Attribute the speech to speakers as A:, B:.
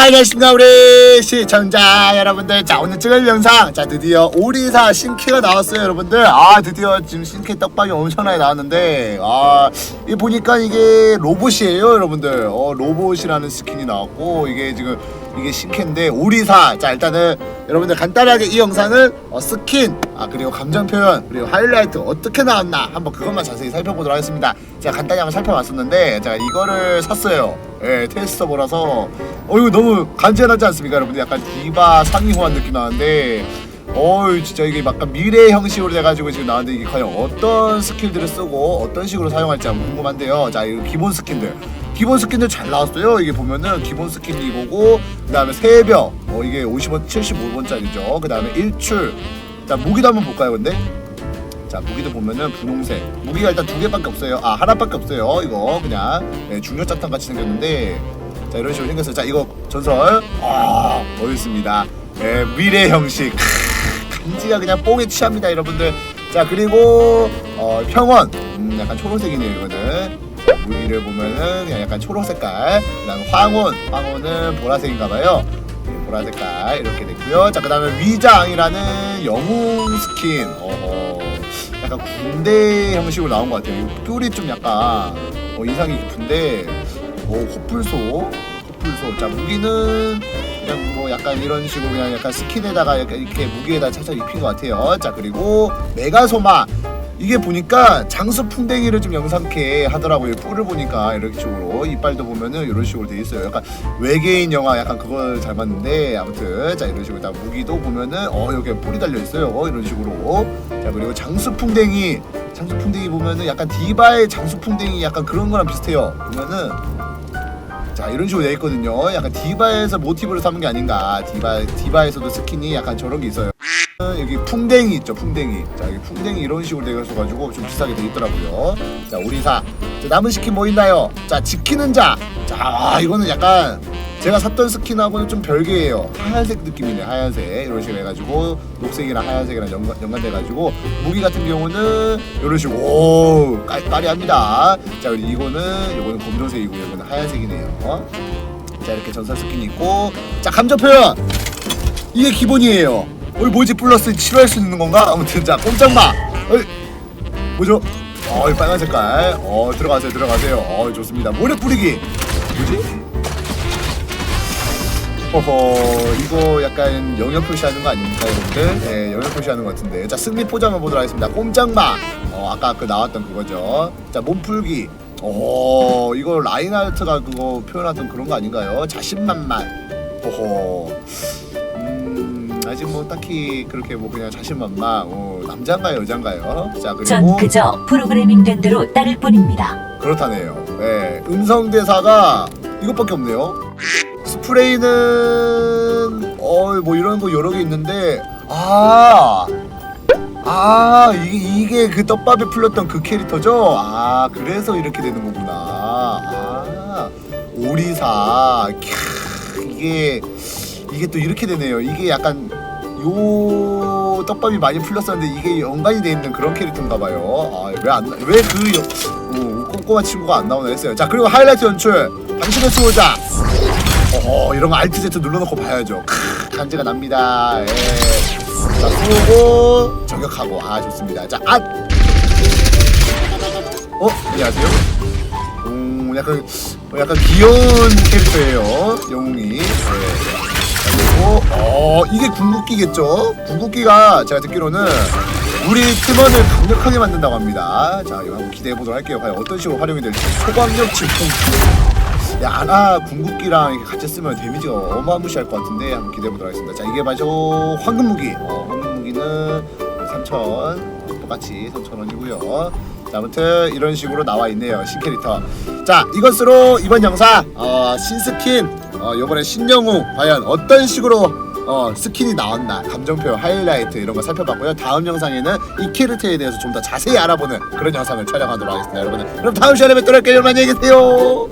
A: 자 안녕하십니까 우리 시청자 여러분들. 자 오늘 찍을 영상. 자 드디어 오리사 신캐가 나왔어요 여러분들. 아 드디어 지금 신캐 떡밥이 엄청나게 나왔는데 아이 보니까 이게 로봇이에요 여러분들. 어 로봇이라는 스킨이 나왔고 이게 지금 이게 신캐인데 오리사. 자 일단은 여러분들 간단하게 이 영상은 어, 스킨 아 그리고 감정 표현 그리고 하이라이트 어떻게 나왔나 한번 그것만 자세히 살펴보도록 하겠습니다. 제가 간단히 한번 살펴봤었는데 제가 이거를 샀어요 예 테스터 보라서. 어 이거 너무 간지나지 않습니까 여러분들? 약간 디바 상위 호환 느낌 나는데. 어이 진짜 이게 약간 미래 형식으로 돼가지고 지금 나왔는데 이게 과연 어떤 스킬들을 쓰고 어떤 식으로 사용할지 한번 궁금한데요. 자 이거 기본 스킨들. 기본 스킨들 잘 나왔어요. 이게 보면은 기본 스킨이 이거고 그 다음에 새벽. 어 이게 50원 75원짜리죠. 그 다음에 일출. 자 무기도 한번 볼까요 근데 자 무기도 보면은 분홍색. 무기가 일단 두 개밖에 없어요. 아 하나밖에 없어요. 이거 그냥 네, 중력 자탄 같이 생겼는데. 자 이런 식으로 생겼어요. 자 이거 전설. 아 멋있습니다. 네, 미래 형식. 크, 간지가 그냥 뽕에 취합니다 여러분들. 자 그리고 어, 평원. 음, 약간 초록색이네요 이거는. 무기를 보면은 그냥 약간 초록 색깔. 그다음 황혼. 황혼은 보라색인가봐요. 보라 색깔 이렇게 됐고요. 자 그다음에 위장이라는 영웅 스킨. 어허 약간 군대 형식으로 나온 것 같아요. 이 뿔이 좀 약간 어, 인상이 깊은데 오 코뿔소 코뿔소 자 무기는 그냥 뭐 약간 이런 식으로 그냥 약간 스킨에다가 이렇게 무기에다 차차 입힌 것 같아요. 자 그리고 메가소마 이게 보니까 장수 풍뎅이를 좀 영상케 하더라고요. 뿔을 보니까 이렇게 식으로 이빨도 보면은 이런 식으로 돼 있어요. 약간 외계인 영화 약간 그걸 잘 봤는데 아무튼 자 이런 식으로 다 무기도 보면은 어 여기 뿔이 달려 있어요. 어, 이런 식으로 자 그리고 장수 풍뎅이 장수 풍뎅이 보면은 약간 디바의 장수 풍뎅이 약간 그런 거랑 비슷해요. 보면은 자 이런 식으로 돼 있거든요. 약간 디바에서 모티브를 삼은 게 아닌가. 디바 디바에서도 스킨이 약간 저런 게 있어요. 여기 풍뎅이 있죠 풍뎅이. 자 여기 풍뎅이 이런 식으로 되어 있어가지고 좀 비싸게 돼 있더라고요. 자 오리사. 자, 남은 스킨 뭐 있나요? 자 지키는 자자 아, 이거는 약간 제가 샀던 스킨하고는 좀 별개예요. 하얀색 느낌이네 하얀색. 이런 식으로 해가지고 녹색이랑 하얀색이랑 연관, 연관돼가지고 무기 같은 경우는 이런 식으로 오 깔, 까리합니다. 자 그리고 이거는 이거는 검정색이고요 이거는 하얀색이네요. 자 이렇게 전설 스킨이 있고. 자 감정 표현! 이게 기본이에요. 어이 뭐지 플러스 치료할 수 있는 건가? 아무튼 자 꼼짝마. 어이 뭐죠? 어 이 빨간 색깔. 어 들어가세요 들어가세요. 어 좋습니다. 모래 뿌리기. 뭐지? 어허 이거 약간 영역 표시하는 거 아닙니까 여러분들? 네 영역 표시하는 것 같은데 자 승리 한번 보도록 하겠습니다 꼼짝마 어 아까 그 나왔던 그거죠 자 몸풀기 어 이거 라인하르트가 그거 표현하던 그런 거 아닌가요? 자신만만 어허 음 아직 뭐 딱히 그렇게 뭐 그냥 자신만만 어, 남자인가요 여잔가요? 자
B: 전
A: 그리고
B: 그저 프로그래밍 된 대로 따를 뿐입니다.
A: 그렇다네요. 네, 음성 대사가 이것밖에 없네요. 스프레이는 어뭐 이런 거 여러 개 있는데 아. 아 이게, 이게 그 떡밥에 풀렸던 그 캐릭터죠? 아 그래서 이렇게 되는 거구나 아 오리사 캬, 이게 이게 또 이렇게 되네요 이게 약간 요 떡밥이 많이 풀렸었는데 이게 연관이 돼 있는 그런 캐릭터인가 봐요 아 왜안왜그 오, 꼼꼼한 친구가 안 나오나 했어요. 자 그리고 하이라이트 연출 당신의 수호자. 어 이런 거 Alt Z 눌러놓고 봐야죠. 크, 간지가 납니다. 예. 자 쏘고 저격하고 아 좋습니다. 자 아. 어 안녕하세요. 음 약간 어, 약간 귀여운 캐릭터예요. 영웅이. 네. 자, 그리고 어 이게 궁극기겠죠? 궁극기가 제가 듣기로는 우리 팀원을 강력하게 만든다고 합니다. 자, 이거 한번 기대해 보도록 할게요. 과연 어떤 식으로 활용이 될지. 초광력 질풍. 야, 아나 궁극기랑 이렇게 같이 쓰면 데미지가 어마무시할 것 같은데 한번 기대해 보도록 하겠습니다. 자, 이게 바로 황금 무기. 어, 황금 무기는 3,000 똑같이 3,000원이고요. 자, 아무튼 이런 식으로 나와 있네요. 신캐릭터. 자, 이것으로 이번 영상 어, 신스킨 어, 이번에 신영웅 과연 어떤 식으로 어, 스킨이 나왔나 감정표 하이라이트 이런 거 살펴봤고요. 다음 영상에는 이 캐릭터에 대해서 좀 더 자세히 알아보는 그런 영상을 촬영하도록 하겠습니다 여러분들. 그럼 다음 시간에 뵙도록 할게요. 안녕히 계세요